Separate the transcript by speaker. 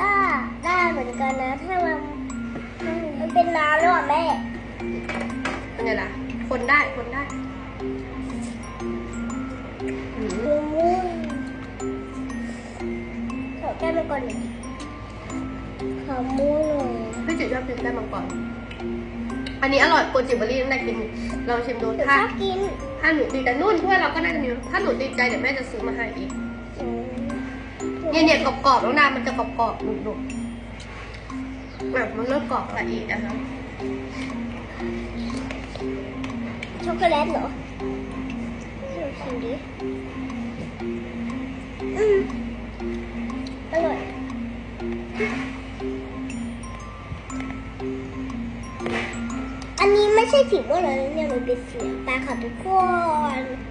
Speaker 1: ก็ได้เหมือนกันนะถ้ามันมันเป็นน้ำแล้วอะแม่
Speaker 2: เป็นไงล่ะคนได้คนได้อืม
Speaker 1: ม่วงขอแก้มก่อนหน่อยขอม่วงหน่อย
Speaker 2: พี่จิ๋วชอบกินแป้งมังกรอันนี้อร่อยโกจิเบอรี่ตั้งแต่กินลองชิมดู
Speaker 1: เดี๋ยว
Speaker 2: ถ้า
Speaker 1: ชอบกิน
Speaker 2: ถ้าหนูติดแต่นุ่นถ้วยเราก็น่าจะมีถ้าหนูติดใจเดี๋ยวแม่จะซื้อมาให้อีก
Speaker 1: อืม
Speaker 2: เนี่ยเนี่ยกรอบๆแล้วนามันจะกรอบๆหนุบๆแบบมันเริ่มกรอบละอีกนะคะ
Speaker 1: ช็อกโกแลตเหรอชิมดิอืมอร่อยอันนี้ไม่ใช่สีม่วงเลยเนี่ยมันเป็นสีน้ำตาค่ะทุกคน